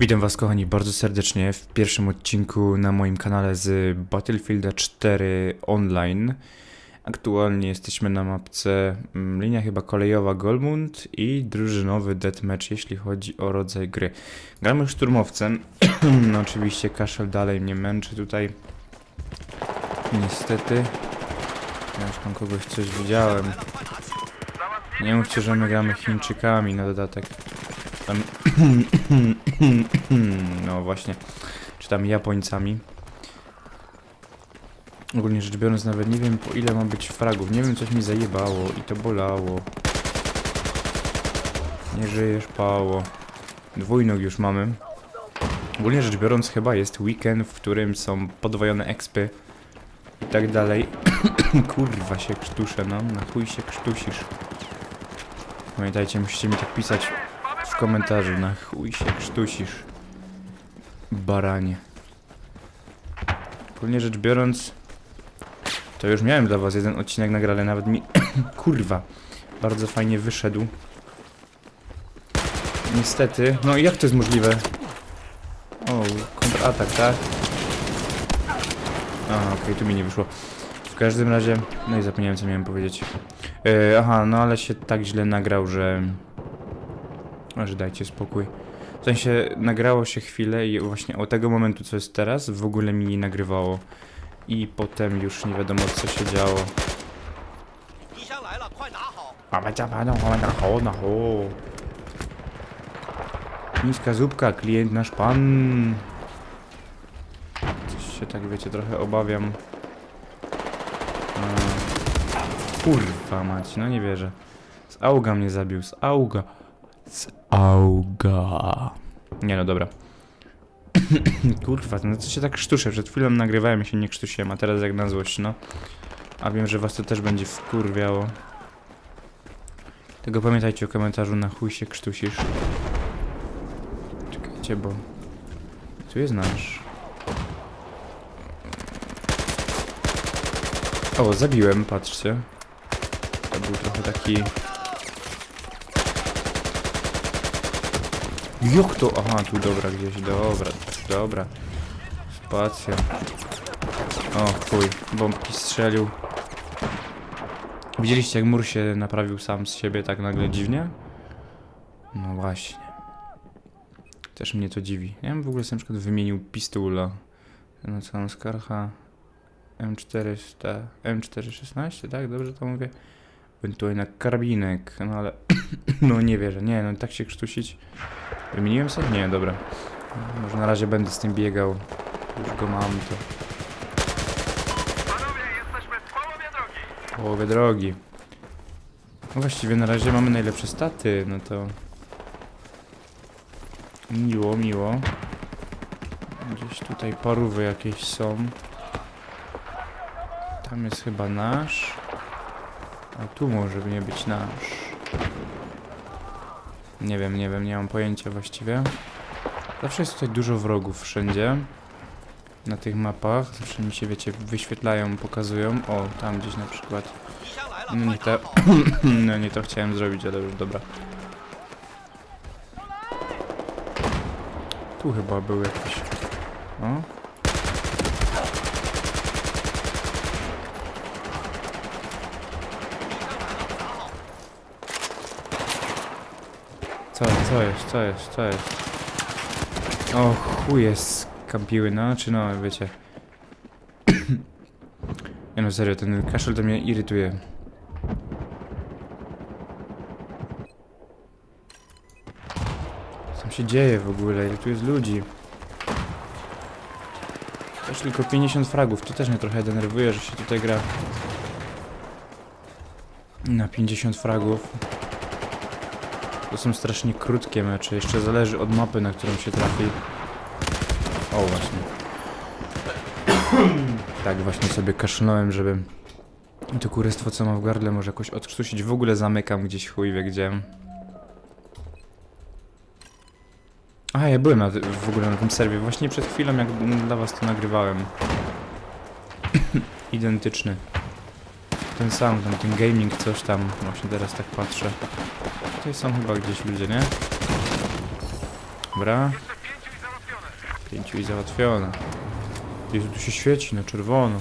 Witam Was kochani bardzo serdecznie w pierwszym odcinku na moim kanale z Battlefielda 4 Online. Aktualnie jesteśmy na mapce mm, linia chyba kolejowa Golmund i drużynowy deathmatch jeśli chodzi o rodzaj gry. Gramy szturmowcem, no oczywiście Kaszel dalej mnie męczy tutaj. Niestety. Ja już tam kogoś coś widziałem. Nie mówcie, że my gramy Chińczykami na dodatek. Tam no właśnie, czy tam Japońcami. Ogólnie rzecz biorąc, nawet nie wiem po ile ma być fragów. Nie wiem, coś mi zajebało i to bolało. Nie żyjesz, pało. Dwójnog już mamy. Ogólnie rzecz biorąc, chyba jest weekend, w którym są podwojone expy i tak dalej. Kurwa się krztuszę, no. Na chuj się krztusisz. Pamiętajcie, musicie mi tak pisać komentarzu. Na chuj się krztusisz. Baranie. Ogólnie rzecz biorąc, to już miałem dla was jeden odcinek nagrany, nawet mi... Kurwa. Bardzo fajnie wyszedł. Niestety. No jak to jest możliwe? O, kontratak, tak? A, okej, tu mi nie wyszło. W każdym razie... No i zapomniałem, co miałem powiedzieć. Yy, aha, no ale się tak źle nagrał, że... Aż dajcie spokój. W sensie nagrało się chwilę i właśnie od tego momentu co jest teraz w ogóle mi nie nagrywało. I potem już nie wiadomo co się działo. Niska zupka, klient nasz pan. Coś się tak wiecie, trochę obawiam. Ehm, kurwa mać, no nie wierzę. Z auga mnie zabił, z auga. Z auga. Nie no, dobra. kurwa, no co się tak krztuszę? Przed chwilą nagrywałem się nie krztusiłem, a teraz jak na złość, no. A wiem, że was to też będzie wkurwiało. Tego pamiętajcie o komentarzu na chuj się krztusisz. Czekajcie, bo... Tu jest nasz. O, zabiłem, patrzcie. To był trochę taki... Jak to? Aha, tu dobra gdzieś, dobra, dobra. Spacja. O chuj, bombki strzelił. Widzieliście jak mur się naprawił sam z siebie tak nagle dziwnie? No właśnie. Też mnie to dziwi. Ja bym w ogóle sobie na przykład wymienił pistula. No co mam skarcha? M400, M416, tak? Dobrze to mówię? Ewentualnie na karabinek, no ale... no nie wierzę, nie, no tak się krztusić. Wymieniłem sobie? Nie, dobra. Może na razie będę z tym biegał. Już go mam, to... Panowie, jesteśmy w połowie drogi. połowie drogi. No właściwie na razie mamy najlepsze staty, no to... Miło, miło. Gdzieś tutaj parówy jakieś są. Tam jest chyba nasz. A tu może nie być nasz. Nie wiem, nie wiem, nie mam pojęcia właściwie. Zawsze jest tutaj dużo wrogów wszędzie. Na tych mapach. Zawsze mi się, wiecie, wyświetlają, pokazują. O, tam gdzieś na przykład. No nie to, no nie to chciałem zrobić, ale już dobra. Tu chyba był jakiś... O, Co, co jest, co jest, co jest? O, chuje skampiły, no, czy no, wiecie. No, serio, ten kaszel to mnie irytuje. Co tam się dzieje w ogóle? Ile tu jest ludzi? Też tylko 50 fragów, to też mnie trochę denerwuje, że się tutaj gra na 50 fragów. To są strasznie krótkie mecze, jeszcze zależy od mapy, na którą się trafi. O, właśnie. Tak właśnie sobie kaszlnąłem, żeby to kurestwo co mam w gardle może jakoś odkrztusić. W ogóle zamykam gdzieś chuj wie gdzie. A, ja byłem na, w ogóle na tym serwie. Właśnie przed chwilą jak dla was to nagrywałem. Identyczny. Ten sam, tam ten gaming coś tam. Właśnie teraz tak patrzę. Tutaj są chyba gdzieś ludzie, nie? Dobra. Pięciu i załatwione. Jezu, tu się świeci na czerwono.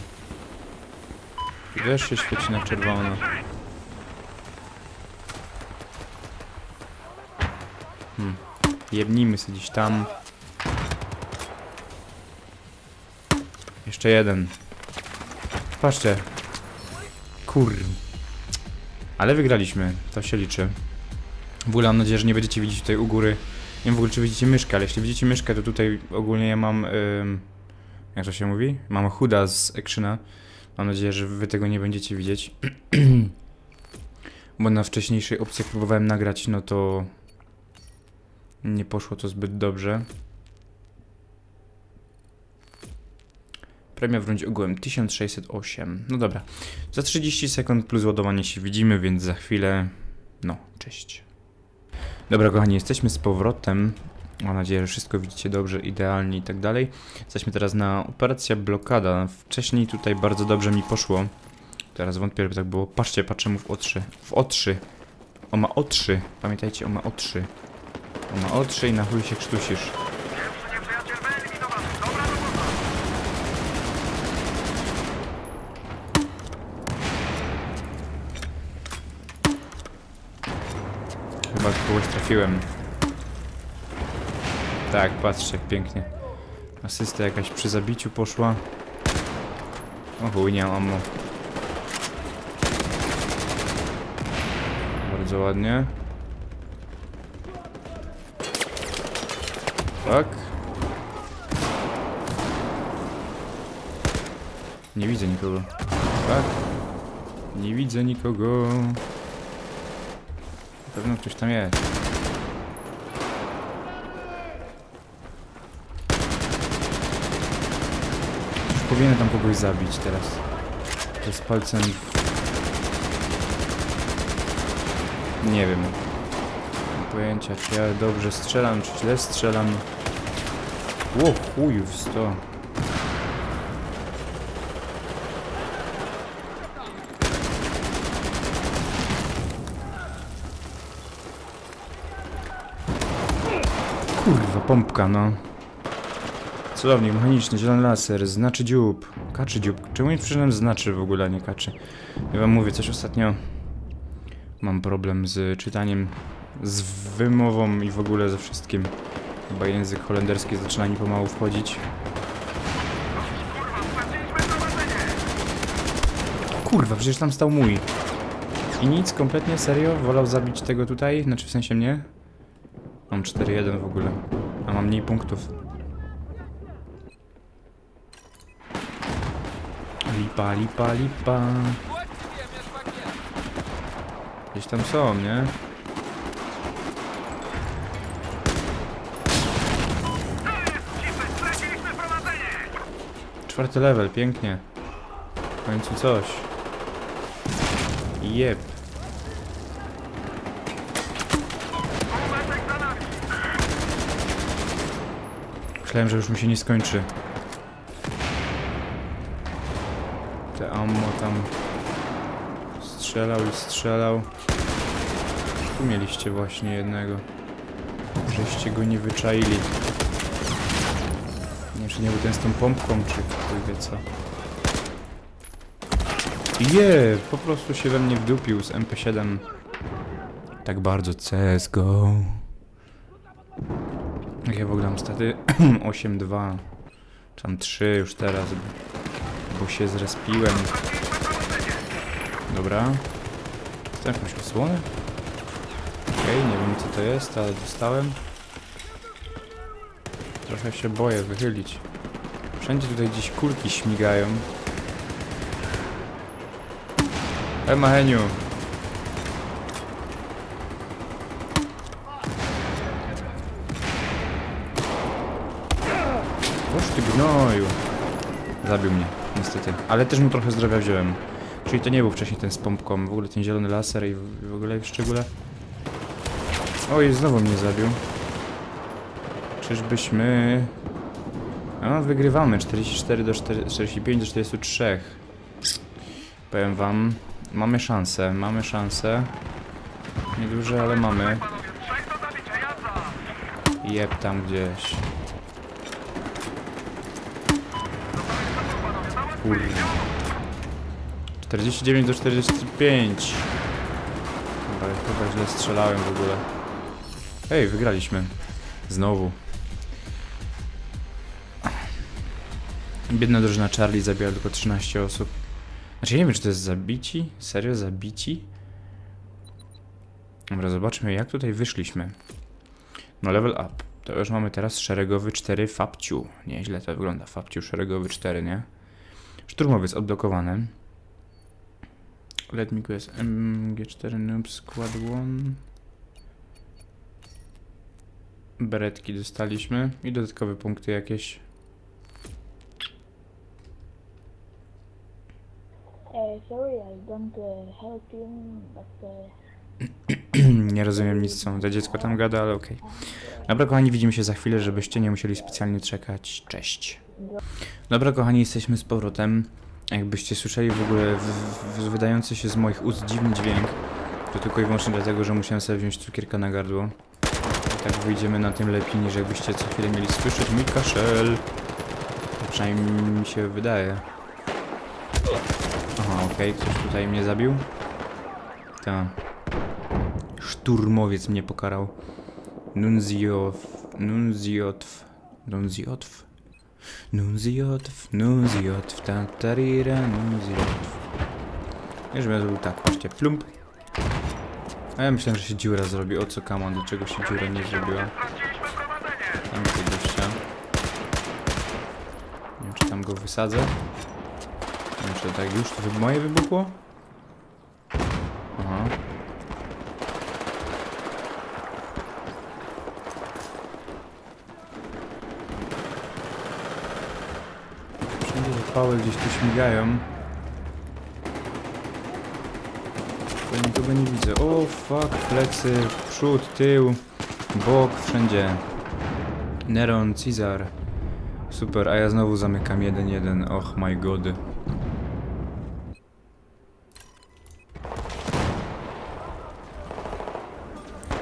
Tu też się świeci na czerwono. Hmm. Jebnijmy sobie gdzieś tam. Jeszcze jeden. Patrzcie. Kur. Ale wygraliśmy. To się liczy. W ogóle mam nadzieję, że nie będziecie widzieć tutaj u góry. Nie wiem w ogóle, czy widzicie myszkę, ale jeśli widzicie myszkę, to tutaj ogólnie ja mam... Jak to się mówi? Mam chuda z actiona. Mam nadzieję, że wy tego nie będziecie widzieć. Bo na wcześniejszej opcji, próbowałem nagrać, no to... Nie poszło to zbyt dobrze. Premia w ogółem 1608. No dobra. Za 30 sekund plus ładowanie się widzimy, więc za chwilę... No, cześć. Dobra, kochani, jesteśmy z powrotem. Mam nadzieję, że wszystko widzicie dobrze, idealnie i tak dalej. Jesteśmy teraz na operacja blokada. Wcześniej tutaj bardzo dobrze mi poszło. Teraz wątpię, żeby tak było. Patrzcie, patrzę mu w oczy. W oczy. O ma oczy. Pamiętajcie, o ma oczy. O ma oczy i na chuj się krztusisz. Pierwszy nieprzyjaciel wyeliminowany. Dobra robota. Chyba kogoś trafiłem. Tak, patrzcie jak pięknie. Asysta jakaś przy zabiciu poszła. O chuj, nie mam. Bardzo ładnie. Tak. Nie widzę nikogo. Tak. Nie widzę nikogo. Na pewno ktoś tam jest. Już Powinien tam kogoś zabić teraz. To z palcem... Nie wiem. Mam pojęcia, czy ja dobrze strzelam, czy źle strzelam. Ło, chuju w sto. Kurwa, pompka, no. Cudownie, mechaniczny, zielony laser, znaczy dziób. Kaczy dziób. Czemu nie przyszedłem znaczy w ogóle, a nie kaczy? Ja wam mówię, coś ostatnio mam problem z czytaniem, z wymową i w ogóle ze wszystkim. Chyba język holenderski zaczyna mi pomału wchodzić. Kurwa, przecież tam stał mój. I nic, kompletnie, serio? Wolał zabić tego tutaj? Znaczy w sensie mnie? Mam 4-1 w ogóle. A mam mniej punktów. Lipa, lipa, lipa. Gdzieś tam są, nie? Czwarty level, pięknie. W końcu coś. Nami. Myślałem, że już mi się nie skończy. Ammo tam strzelał i strzelał. Tu mieliście właśnie jednego. Żeście go nie wyczaili. Nie wiem, czy nie był ten z tą pompką, czy chuj wie co. Je, po prostu się we mnie wdupił z MP7. Tak bardzo CSGO. Jak ja w ogóle mam staty 8-2 czy tam 3 już teraz bo, się zrespiłem. Dobra. Chcę jakąś osłonę? okej, nie wiem co to jest, ale dostałem. Trochę się boję wychylić. Wszędzie tutaj gdzieś kulki śmigają. Ema Heniu Boż ty gnoju. Zabił mnie, niestety. Ale też mu trochę zdrowia wziąłem. Czyli to nie był wcześniej ten z pompką. W ogóle ten zielony laser i w, ogóle w szczególe. Oj, znowu mnie zabił. Czyżbyśmy... A, wygrywamy. 44 do 4, 45 do 43. Powiem wam, mamy szansę, mamy szansę. Nieduże, ale mamy. Jeb tam gdzieś. Kurde. 49 do 45. Chyba, chyba źle strzelałem w ogóle. Ej, wygraliśmy. Znowu. Biedna drużyna Charlie zabiła tylko 13 osób. Znaczy ja nie wiem, czy to jest zabici? Serio, zabici? Dobra, zobaczmy jak tutaj wyszliśmy. No level up. To już mamy teraz szeregowy 4 Fabciu. Nieźle to wygląda. Fabciu szeregowy 4, nie? Szturmowiec odblokowany. Let me guess. MG4 Noob Squad 1. Beretki dostaliśmy. I dodatkowe punkty jakieś. Uh, sorry, I don't uh, help you, but uh, nie rozumiem nic, co to dziecko tam gada, ale okej. Dobra, kochani, widzimy się za chwilę, żebyście nie musieli specjalnie czekać. Cześć. Dobra, kochani, jesteśmy z powrotem. Jakbyście słyszeli w ogóle w, w, wydający się z moich ust dziwny dźwięk, to tylko i wyłącznie dlatego, że musiałem sobie wziąć cukierka na gardło. I tak wyjdziemy na tym lepiej, niż jakbyście co chwilę mieli słyszeć mój kaszel. Przynajmniej mi się wydaje. Aha, okej, ktoś tutaj mnie zabił? Tak. Szturmowiec mnie pokarał. Nunziow... Nunziotw... Nunziotw... Nunziotw... Nunziotw... Tatarira... Nunziotw... Wiesz, ja zrobił tak, patrzcie, plump. A ja myślałem, że się dziura zrobi. O co kaman, dlaczego się dziura nie zrobiła? Tam tego gościa. Nie wiem, czy tam go wysadzę. Nie wiem, czy tak już to moje wybuchło? Aha. Pały gdzieś tu śmigają. Ja nikogo nie widzę. O fuck, plecy, przód, tył, bok, wszędzie. Neron, Cezar. Super, a ja znowu zamykam 1-1. Och my god.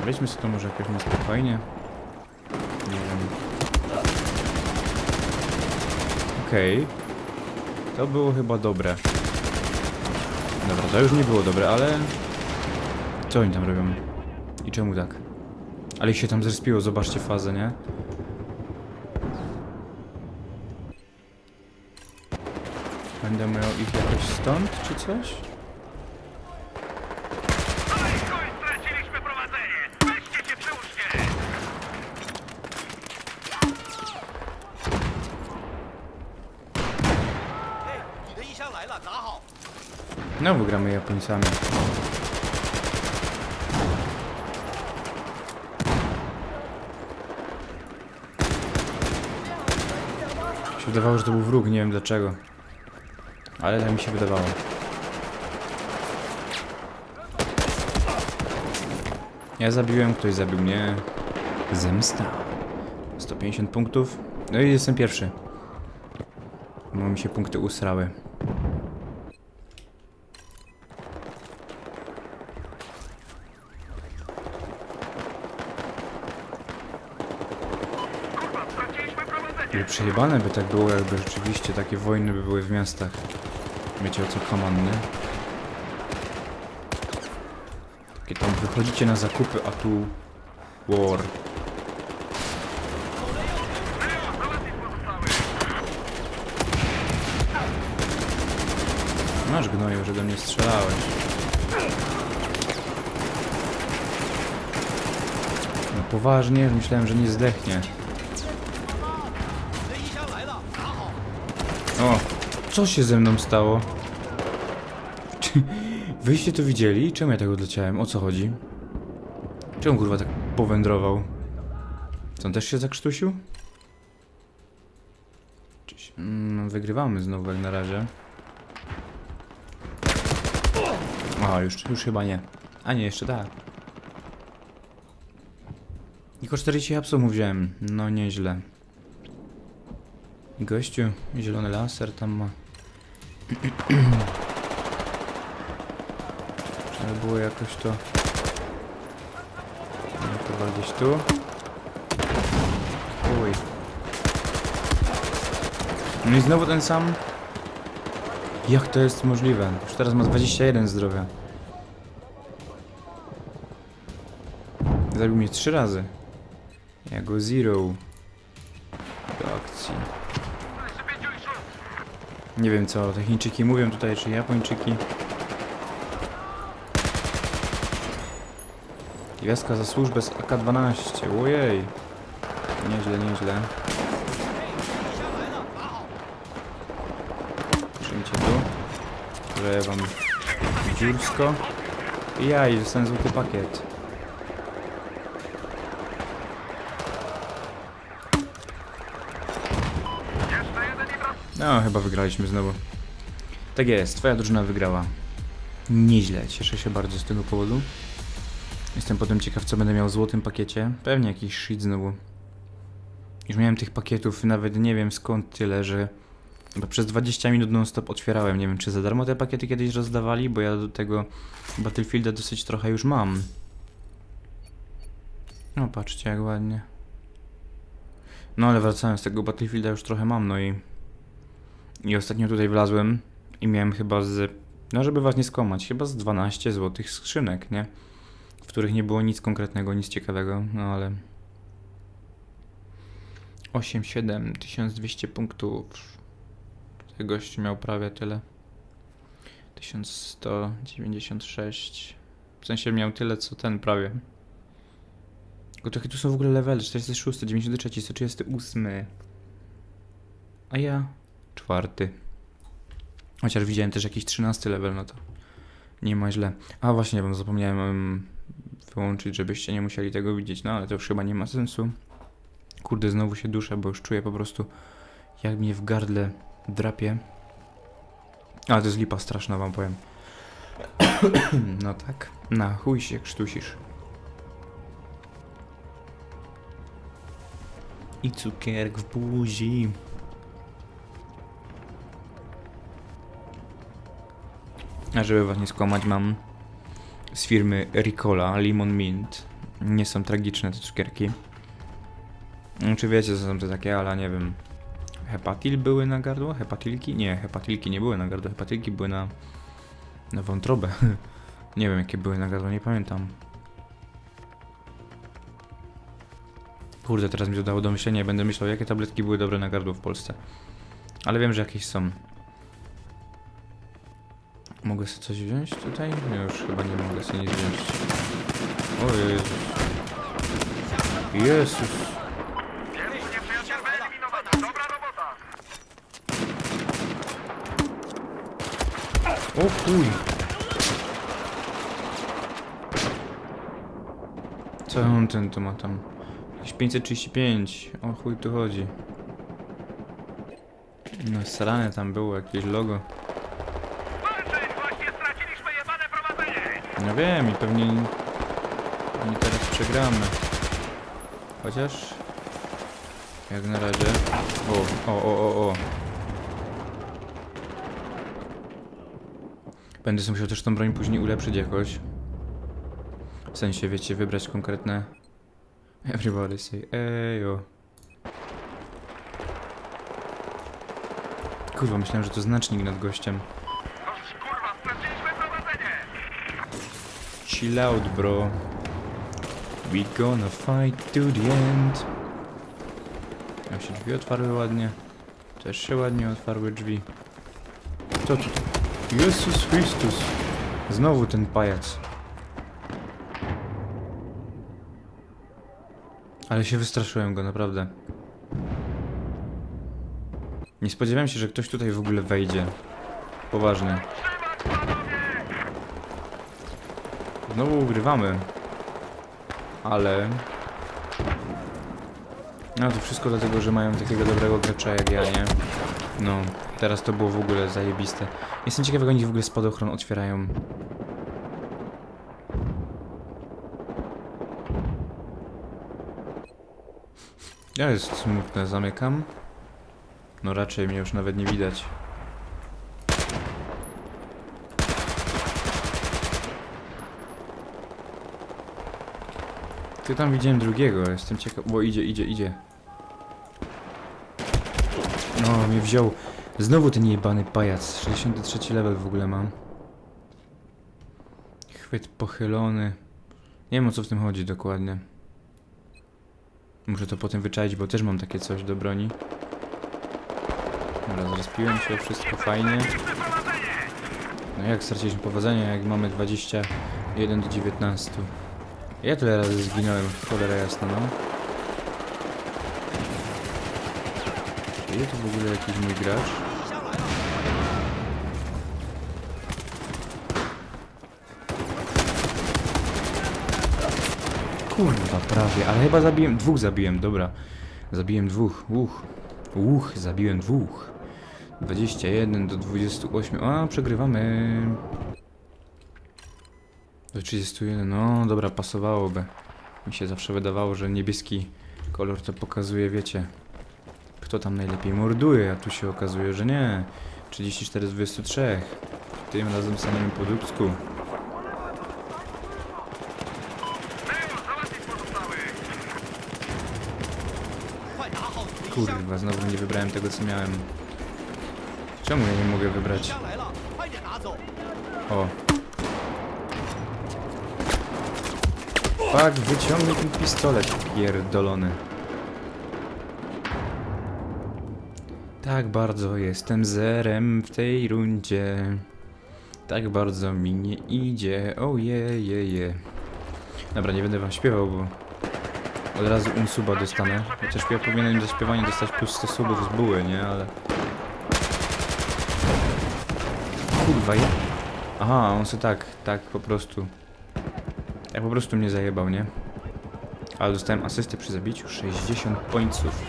Weźmy sobie to może jakoś na spokojnie. Nie wiem. Okej. To było chyba dobre. Dobra, to już nie było dobre, ale... Co oni tam robią? I czemu tak? Ale ich się tam zrespiło, zobaczcie fazę, nie? Będę miał ich jakoś stąd, czy coś? No, wygramy Japońcami. Mi się wydawało, że to był wróg, nie wiem dlaczego. Ale tak mi się wydawało. Ja zabiłem, ktoś zabił mnie. Zemsta. 150 punktów. No i jestem pierwszy. Bo mi się punkty usrały. Kurwa, straciliśmy prowadzenie. Ale przejebane by tak było, jakby rzeczywiście takie wojny by były w miastach. Wiecie o co komandy? Takie tam wychodzicie na zakupy, a tu... War. Masz gnoju, że do mnie strzelałeś. No poważnie, myślałem, że nie zdechnie. Co się ze mną stało? Czy Wyście to widzieli? Czemu ja tak odleciałem? O co chodzi? Czemu kurwa tak powędrował? Co, on też się zakrztusił? Czyś, mm, wygrywamy znowu jak na razie. A, już, już chyba nie. A nie, jeszcze tak. Tylko 40 hapsów mu wziąłem. No nieźle. Gościu, zielony laser tam ma. Trzeba było jakoś to... Nie, to gdzieś tu. Uj. No i znowu ten sam. Jak to jest możliwe? Już teraz ma 21 zdrowia. Zabił mnie trzy razy. Ja go zero. Nie wiem co te Chińczyki mówią tutaj, czy Japończyki. Gwiazdka za służbę z AK-12. Ojej. Nieźle, nieźle. Przyjmijcie tu. Że wam dziursko. I ja, i dostałem złoty pakiet. No, chyba wygraliśmy znowu. Tak jest, twoja drużyna wygrała. Nieźle, cieszę się bardzo z tego powodu. Jestem potem ciekaw, co będę miał w złotym pakiecie. Pewnie jakiś shit znowu. Już miałem tych pakietów, nawet nie wiem skąd tyle, że chyba przez 20 minut non-stop otwierałem. Nie wiem, czy za darmo te pakiety kiedyś rozdawali, bo ja do tego Battlefielda dosyć trochę już mam. No, patrzcie jak ładnie. No, ale wracając z tego Battlefielda już trochę mam, no i... I ostatnio tutaj wlazłem i miałem chyba z... No, żeby was nie skłamać, chyba z 12 złotych skrzynek, nie? W których nie było nic konkretnego, nic ciekawego, no ale... 8, 7, 1200 punktów. Tutaj gość miał prawie tyle. 1196. W sensie miał tyle co ten prawie. Tylko trochę tu są w ogóle levely. 46, 93, 138. A ja czwarty. Chociaż widziałem też jakiś 13 level, no to nie ma źle. A właśnie, wam zapomniałem em, wyłączyć, żebyście nie musieli tego widzieć, no ale to już chyba nie ma sensu. Kurde, znowu się duszę, bo już czuję po prostu jak mnie w gardle drapie. A, to jest lipa straszna, wam powiem. no tak. Na chuj się krztusisz. I cukierek w buzi. A żeby was nie skłamać, mam z firmy Ricola Limon Mint. Nie są tragiczne te cukierki. Czy wiecie, co są to takie, ale nie wiem. Hepatil były na gardło? Hepatilki? Nie, hepatilki nie były na gardło. Hepatilki były na, na wątrobę. nie wiem, jakie były na gardło, nie pamiętam. Kurde, teraz mi to dało do myślenia i będę myślał, jakie tabletki były dobre na gardło w Polsce. Ale wiem, że jakieś są. Mogę sobie coś wziąć tutaj? Nie, już chyba nie mogę sobie nic wziąć. O Jezus. Jezus. O chuj. Co on ten to ma tam? Jakieś 535. O chuj tu chodzi. No strane tam było, jakieś logo. Walczyć! Właśnie straciliśmy jebane prowadzenie. No wiem i pewnie i teraz przegramy. Chociaż jak na razie. O, o, o, o, o. Będę sobie musiał też tą broń później ulepszyć jakoś. W sensie, wiecie, wybrać konkretne. Everybody say ejo. Kurwa, myślałem, że to znacznik nad gościem. No kurwa, straciliśmy prowadzenie. Chill out, bro. We gonna fight to the end. Jak się drzwi otwarły ładnie. Też się ładnie otwarły drzwi. Co tu? Jezus Chrystus. Znowu ten pajac. Ale się wystraszyłem go, naprawdę. Nie spodziewałem się, że ktoś tutaj w ogóle wejdzie. Poważnie. Trzymać panowie! Znowu ugrywamy. Ale... No to wszystko dlatego, że mają takiego dobrego gracza jak ja, nie? No, teraz to było w ogóle zajebiste. Jestem ciekaw, jak oni w ogóle spadochron otwierają. Ja jest smutne, zamykam. No raczej mnie już nawet nie widać. Ty tam widziałem drugiego, jestem ciekaw. Bo idzie, idzie, idzie. No, mnie wziął. Znowu ten jebany pajac. 63 level w ogóle mam. Chwyt pochylony. Nie wiem o co w tym chodzi dokładnie. Muszę to potem wyczaić, bo też mam takie coś do broni. Dobra, zrespiłem się, wszystko fajnie. No jak straciliśmy powodzenie, jak mamy 21 do 19. Ja tyle razy zginąłem, cholera jasna, no. Ile tu w ogóle jakiś mój gracz? Kurwa, prawie, ale chyba zabiłem, dwóch zabiłem, dobra. Zabiłem dwóch, uch, uch, zabiłem dwóch. 21 do 28, a przegrywamy. Do 31, no dobra, pasowałoby. Mi się zawsze wydawało, że niebieski kolor to pokazuje, wiecie, kto tam najlepiej morduje, a tu się okazuje, że nie. 34 z 23. Tym razem samym po dubsku. Kurwa, znowu nie wybrałem tego, co miałem. Czemu ja nie mogę wybrać? O, Fak, wyciągnij ten pistolet pierdolony. Tak bardzo jestem zerem w tej rundzie. Tak bardzo mi nie idzie. Ojejeje. Dobra, nie będę wam śpiewał, bo od razu unsuba dostanę. Chociaż ja powinienem za śpiewanie dostać plus 100 subów z buły, nie? Ale... Kurwa, ja... Aha, on se tak, tak po prostu. Ja po prostu mnie zajebał, nie? Ale dostałem asystę przy zabiciu. 60 pońców.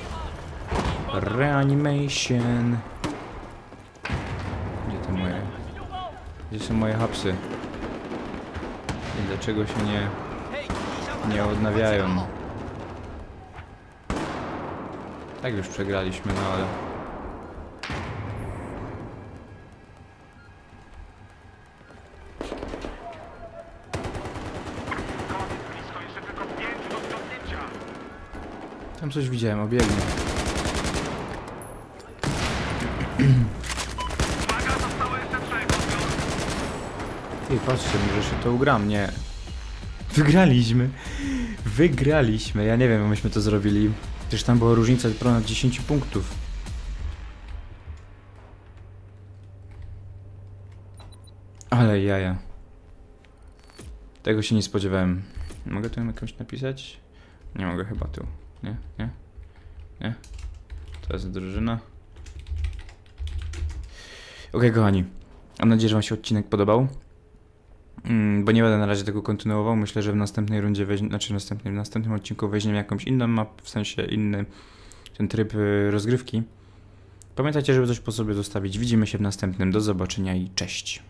Reanimation. Gdzie te moje... Gdzie są moje hapsy? I dlaczego się nie... Nie odnawiają? Tak już przegraliśmy, no ale... Tam coś widziałem, obiegnie. Ty, patrzcie, może się to ugram, nie. Wygraliśmy. Wygraliśmy. Ja nie wiem, jak myśmy to zrobili. Przecież tam była różnica ponad 10 punktów. Ale jaja. Tego się nie spodziewałem. Mogę tu jakąś napisać? Nie mogę chyba tu. Nie? Nie? Nie? To jest drużyna. Okej, kochani. Mam nadzieję, że Wam się odcinek podobał. Mm, bo nie będę na razie tego kontynuował. Myślę, że w następnej rundzie weźmie, znaczy w następnym, w następnym odcinku weźmiemy jakąś inną mapę, w sensie inny ten tryb y, rozgrywki. Pamiętajcie, żeby coś po sobie zostawić. Widzimy się w następnym. Do zobaczenia i cześć.